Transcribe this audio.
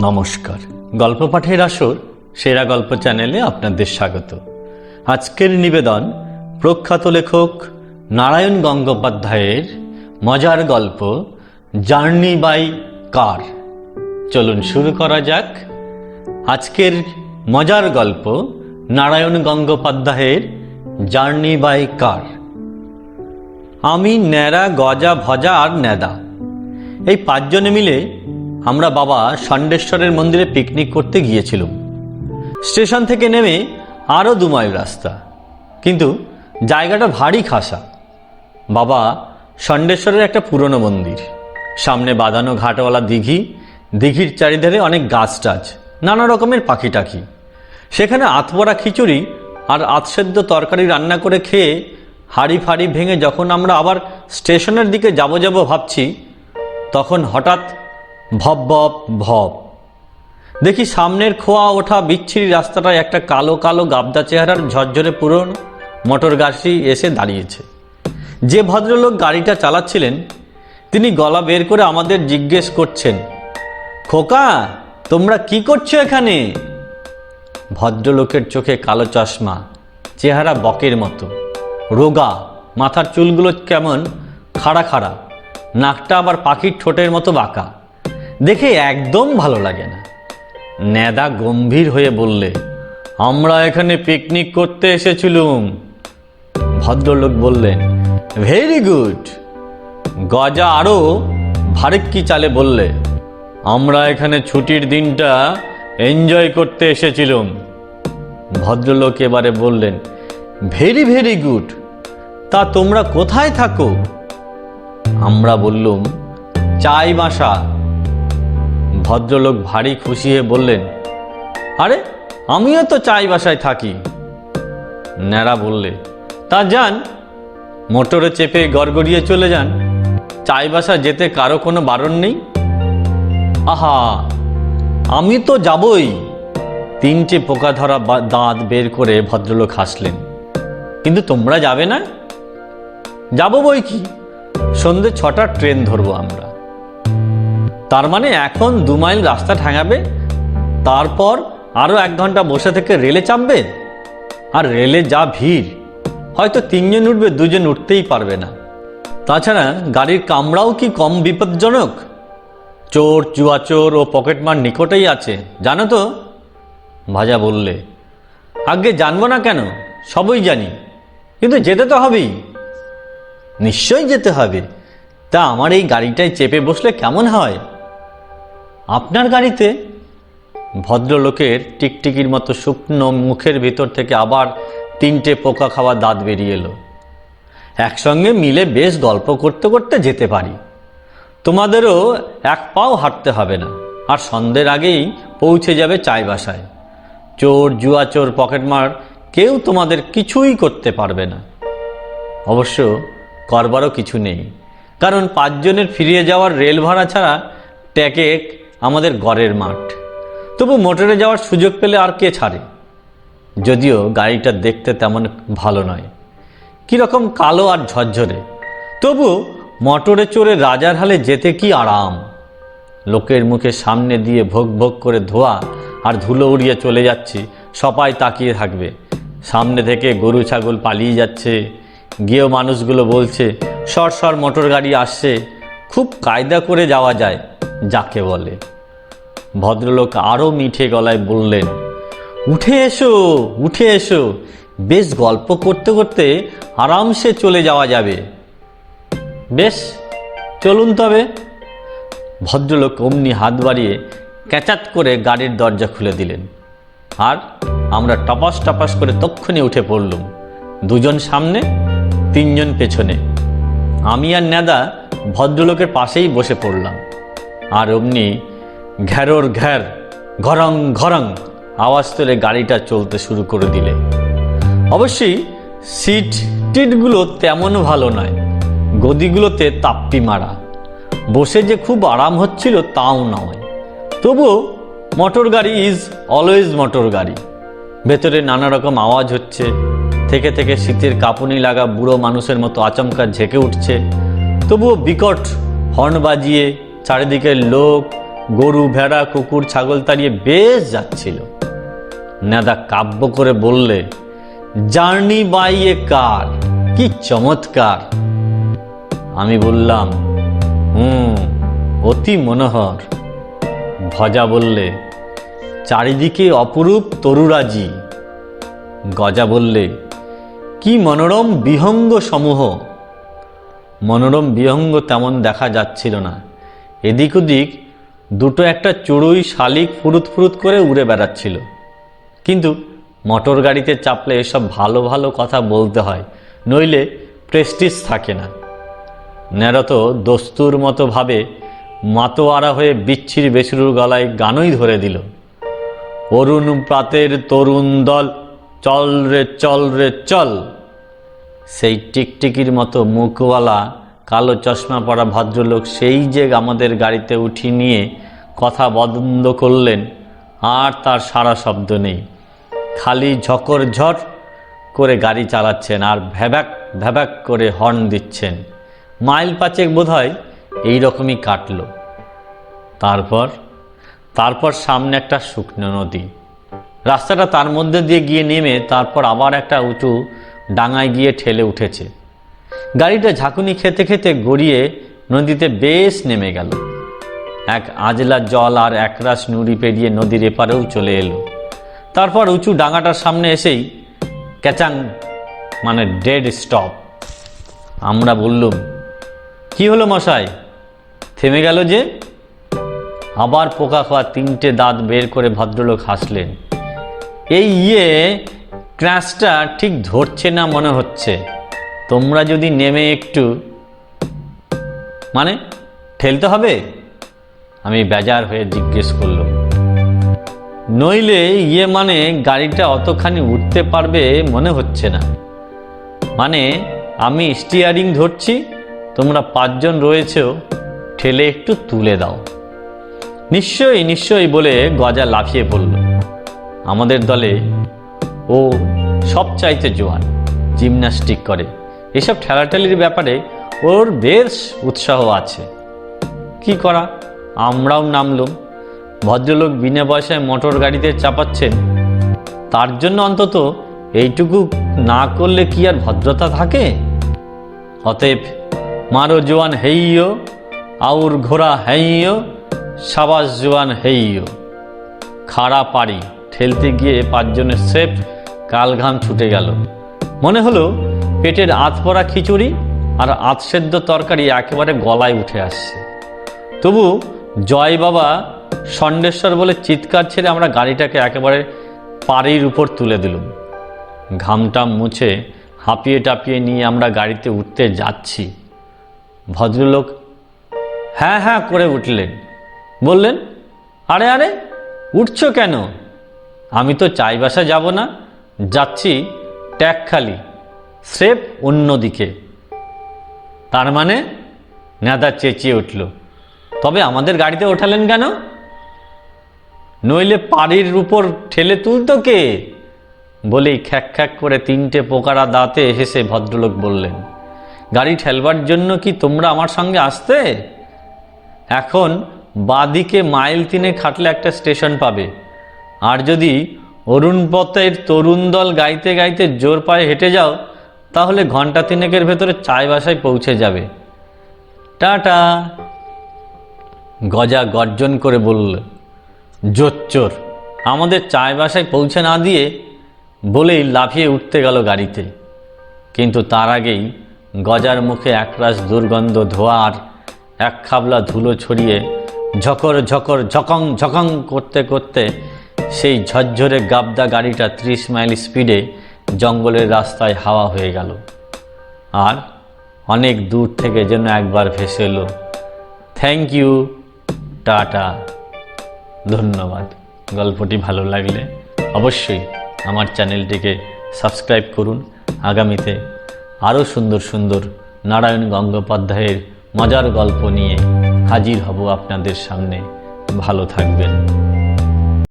নমস্কার। গল্প পাঠের আসর, সেরা গল্প চ্যানেলে আপনাদের স্বাগত। আজকের নিবেদন, প্রখ্যাত লেখক নারায়ণ গঙ্গোপাধ্যায়ের মজার গল্প, জার্নি বাই কার। চলুন শুরু করা যাক। আজকের মজার গল্প, নারায়ণ গঙ্গোপাধ্যায়ের জার্নি বাই কার। আমি ন্যাড়া, গজা, ভজা আর নেদা এই পাঁচজনে মিলে আমরা বাবা ষণ্ডেশ্বরের মন্দিরে পিকনিক করতে গিয়েছিলাম। স্টেশন থেকে নেমে আরও দু মাইল রাস্তা। কিন্তু জায়গাটা ভারী খাসা। বাবা ষণ্ডেশ্বরের একটা পুরনো মন্দির। সামনে বাঁধানো ঘাটওয়ালা দিঘি। দিঘির চারিধারে অনেক গাছ টাছ। নানা রকমের পাখি টাখি। সেখানে আতপড়া খিচুড়ি আর আতসেদ্ধ তরকারি রান্না করে খেয়ে হাড়ি ফাড়ি ভেঙে যখন আমরা আবার স্টেশনের দিকে যাব যাব ভাবছি, তখন হঠাৎ ভব ভব দেখি সামনের খোয়া ওঠা বিচ্ছিরি রাস্তাটায় একটা কালো কালো গাবদা চেহারার ঝরঝরে পুরনো মোটর গাড়ি এসে দাঁড়িয়েছে। যে ভদ্রলোক গাড়িটা চালাচ্ছিলেন, তিনি গলা বের করে আমাদের জিজ্ঞেস করছেন, খোকা, তোমরা কি করছ এখানে? ভদ্রলোকের চোখে কালো চশমা, চেহারা বকের মতো, রোগা, মাথার চুলগুলো কেমন খাড়া খাড়া, নাকটা আবার পাখির ঠোঁটের মতো বাঁকা। দেখে একদম ভালো লাগে না। নেদা গম্ভীর হয়ে বললে, আমরা এখানে পিকনিক করতে এসেছিলুম। ভদ্রলোক বললেন ভেরি গুড গজা আরও ভারেক্কি চালে বললে, আমরা এখানে ছুটির দিনটা এনজয় করতে এসেছিলুম। ভদ্রলোক এবারে বললেন ভেরি ভেরি গুড তা তোমরা কোথায় থাকো? আমরা বললুম চাই বাসা ভদ্রলোক ভারী খুশি হয়ে বললেন, আরে, আমিও তো চাই বাসায় থাকি। ন্যাড়া বললে, তা যান, মোটরে চেপে গড়গড়িয়ে চলে যান। চাই বাসা যেতে কারও কোনো বারণ নেই? আহা, আমি তো যাবই। তিনটে পোকা ধরা দাঁত বের করে ভদ্রলোক হাসলেন, কিন্তু তোমরা যাবে না? যাব বই কি? সন্ধে ছটার ট্রেন ধরবো আমরা। তার মানে এখন দু মাইল রাস্তা ঠেঙাবে, তারপর আরও এক ঘণ্টা বসে থেকে রেলে চাপবে? আর রেলে যা ভিড়, হয়তো তিনজন উঠবে, দুজন উঠতেই পারবে না। তাছাড়া গাড়ির কামরাও কি কম বিপজ্জনক? চোর, চুয়াচোর ও পকেটমার নিকটেই আছে, জানো তো? ভাজা বললে, আগে জানব না কেন? সবই জানি। কিন্তু যেতে তো হবেই। নিশ্চয়ই যেতে হবে। তা আমার এই গাড়িটায় চেপে বসলে কেমন হয়? আপনার গাড়িতে ভদ্রলোকের টিকটিকির মতো শুকনো মুখের ভিতর থেকে আবার তিনটে পোকা খাওয়া দাঁত বেরিয়ে এলো। একসঙ্গে মিলে বেশ গল্প করতে করতে যেতে পারি। তোমাদেরও এক পাও হাঁটতে হবে না, আর সন্ধ্যের আগেই পৌঁছে যাবে চাই বাসায়। চোর, জুয়া চোর পকেটমার কেউ তোমাদের কিছুই করতে পারবে না। অবশ্য করবারও কিছু নেই, কারণ পাঁচজনের ফিরিয়ে যাওয়ার রেল ভাড়া ছাড়া ট্যাকেক আমাদের গড়ের মাঠ। তবু মোটরে যাওয়ার সুযোগ পেলে আর কে ছাড়ে? যদিও গাড়িটা দেখতে তেমন ভালো নয়। কীরকম কালো আর ঝরঝরে। তবু মোটরে চড়ে রাজার হালে যেতে কি আরাম? লোকের মুখে সামনে দিয়ে ভোগ ভোগ করে ধোয়া আর ধুলো উড়িয়ে চলে যাচ্ছি, সবাই তাকিয়ে থাকবে। সামনে থেকে গরু ছাগল পালিয়ে যাচ্ছে। গিয়েও মানুষগুলো বলছে, সর সর, মোটর গাড়ি আসছে। খুব কায়দা করে যাওয়া যায়। যাকে বলে। ভদ্রলোক আরও মিঠে গলায় বললেন, উঠে এসো উঠে এসো। বেশ গল্প করতে করতে আরামসে চলে যাওয়া যাবে। বেশ, চলুন তবে। ভদ্রলোক অমনি হাত বাড়িয়ে ক্যাচাত করে গাড়ির দরজা খুলে দিলেন। আর আমরা টপাস টপাস করে তক্ষণে উঠে পড়লুম, দুজন সামনে, তিনজন পেছনে। আমি আর নেদা ভদ্রলোকের পাশেই বসে পড়লাম। আর অমনি ঘ্যারোর ঘ্যার, ঘরং ঘরং আওয়াজ তুলে গাড়িটা চলতে শুরু করে দিলে। অবশ্যই সিট টিটগুলো তেমন ভালো নয়, গদিগুলোতে তাপ্পি মারা। বসে যে খুব আরাম হচ্ছিল তাও নয়। তবুও মোটর গাড়ি ইজ অলওয়েজ মোটর গাড়ি। ভেতরে নানা রকম আওয়াজ হচ্ছে, থেকে থেকে শীতের কাঁপুনি লাগা বুড়ো মানুষের মতো আচমকা ঝেঁকে উঠছে। তবুও বিকট হর্ন বাজিয়ে চারিদিকের লোক, গরু, ভেড়া, কুকুর, ছাগল তাড়িয়ে বেশ যাচ্ছিল। নেদা কাব্য করে বললে, জার্নি বাই এ কার? কি চমৎকার! আমি বললাম, হুম, অতি মনোহর। ভজা বললে, চারিদিকে অপরূপ তরুরাজি। গজা বললে, কি মনোরম বিহঙ্গ সমূহ মনোরম বিহঙ্গ তেমন দেখা যাচ্ছিল না। এদিক ওদিক দুটো একটা চড়ুই শালিক ফুরুত ফুরুত করে উড়ে বেড়াচ্ছিল। কিন্তু মোটর গাড়িতে চাপলে এসব ভালো ভালো কথা বলতে হয়, নইলে প্রেস্টিজ থাকে না। ন্যারত দস্তুর মতো ভাবে মাতোয়ারা হয়ে বিচ্ছির বেসুরুর গলায় গানই ধরে দিল। অরুণ প্রাতের তরুণ দল, চল রে চল রে চল। সেই টিকটিকির মতো মুখওয়ালা কালো চশমা পরা ভদ্রলোক সেই যে আমাদের গাড়িতে উঠিয়ে নিয়ে কথা বন্ধ করলেন, আর তার সারা শব্দ নেই। খালি ঝকর ঝট করে গাড়ি চালাচ্ছেন আর ভ্যাবাক ভ্যাবাক করে হর্ন দিচ্ছেন। মাইল পাঁচেক বোধ হয় এইরকমই কাটলো। তারপর তারপর সামনে একটা শুকনো নদী। রাস্তাটা তার মধ্যে দিয়ে গিয়ে নেমে তারপর আবার একটা উঁচু ডাঙায় গিয়ে ঠেলে উঠেছে। গাড়িটা ঝাঁকুনি খেতে খেতে গড়িয়ে নদীতে বেশ নেমে গেল। এক আজলা জল আর একরাশ নুড়ি পেরিয়ে নদীর এপারেও চলে এলো। তারপর উঁচু ডাঙাটার সামনে এসেই ক্যাচাং মানে ডেড স্টপ আমরা বললুম, কি হলো মশাই? থেমে গেল যে? আবার পোকা খাওয়া তিনটে দাঁত বের করে ভদ্রলোক হাসলেন। এই ইয়ে ক্র্যাশটা ঠিক ধরছে না মনে হচ্ছে। তোমরা যদি নেমে একটু মানে ঠেলতে হবে? আমি বেজার হয়ে জিজ্ঞেস করলাম নইলে ইয়ে মানে গাড়িটা অতখানি উঠতে পারবে মনে হচ্ছে না। মানে আমি স্টিয়ারিং ধরছি, তোমরা পাঁচজন রয়েছেও, ঠেলে একটু তুলে দাও। নিশ্চয়ই নিশ্চয়ই বলে গজা লাফিয়ে পড়ল। আমাদের দলে ও সব চাইতে জোয়ান, জিমন্যাস্টিক করে। এসব ঠেলাঠেলির ব্যাপারে ওর বেশ উৎসাহ আছে। কি করা? আমরাও নামলুম। ভদ্রলোক বিনা পয়সায় মোটর গাড়িতে চাপাচ্ছেন। তার জন্য অন্তত এইটুকু না করলে কি আর ভদ্রতা থাকে? অতএব মারো জোয়ান হেইয়, আউর ঘোড়া হেইয়, সাবাস জোয়ান হেইয়। খাড়া পাড়ি, ঠেলতে গিয়ে পাঁচজনের সেফ, কালঘাম ছুটে গেল। মনে হলো পেটের আত পড়া খিচুড়ি আর আত সেদ্ধ তরকারি একেবারে গলায় উঠে আসছে। তবু জয় বাবা ষণ্ডেশ্বর বলে চিৎকার ছেড়ে আমরা গাড়িটাকে একেবারে পাড়ির উপর তুলে দিলুম। ঘামটাম মুছে হাঁপিয়ে টাপিয়ে নিয়ে আমরা গাড়িতে উঠতে যাচ্ছি। ভদ্রলোক হ্যাঁ হ্যাঁ করে উঠলেন। বললেন, আরে আরে, উঠছো কেন? আমি তো চাইবাসা যাব না, যাচ্ছি ট্যাগখালি স্রেফ অন্যদিকে তার মানে নেদা চেঁচিয়ে উঠল, তবে আমাদের গাড়িতে ওঠালেন কেন? নইলে পাড়ির উপর ঠেলে তুলতো কে? বলেই খ্যাক খ্যাক করে তিনটে পোকারা দাঁতে হেসে ভদ্রলোক বললেন, গাড়ি ঠেলবার জন্য কি তোমরা আমার সঙ্গে আসতে? এখন বাদিকে মাইল তিনে খাটলে একটা স্টেশন পাবে। আর যদি অরুণ পথের তরুণ দল গাইতে গাইতে জোর পায়ে হেঁটে যাও তাহলে ঘণ্টা তিনেকের ভেতরে চায় বাসায় পৌঁছে যাবে। টাটা। গজা গর্জন করে বলল, জোচ্চোর, আমাদের চায় বাসায় পৌঁছে না দিয়ে বলেই লাফিয়ে উঠতে গেল গাড়িতে। কিন্তু তার আগেই গজার মুখে একরাশ দুর্গন্ধ ধোয়া আর এক খাবলা ধুলো ছড়িয়ে ঝকর ঝকর ঝকং ঝকং করতে করতে সেই ঝরঝরে গাবদা গাড়িটা ত্রিশ মাইল স্পিডে জঙ্গলের রাস্তায় হাওয়া হয়ে গেল। আর অনেক দূর থেকে যেন একবার ভেসে এলো থ্যাংক ইউ টাটা, ধন্যবাদ। গল্পটি ভালো লাগলে অবশ্যই আমার চ্যানেলটিকে সাবস্ক্রাইব করুন। আগামীতে আরও সুন্দর সুন্দর নারায়ণ গঙ্গোপাধ্যায়ের মজার গল্প নিয়ে হাজির হব আপনাদের সামনে। ভালো থাকবেন।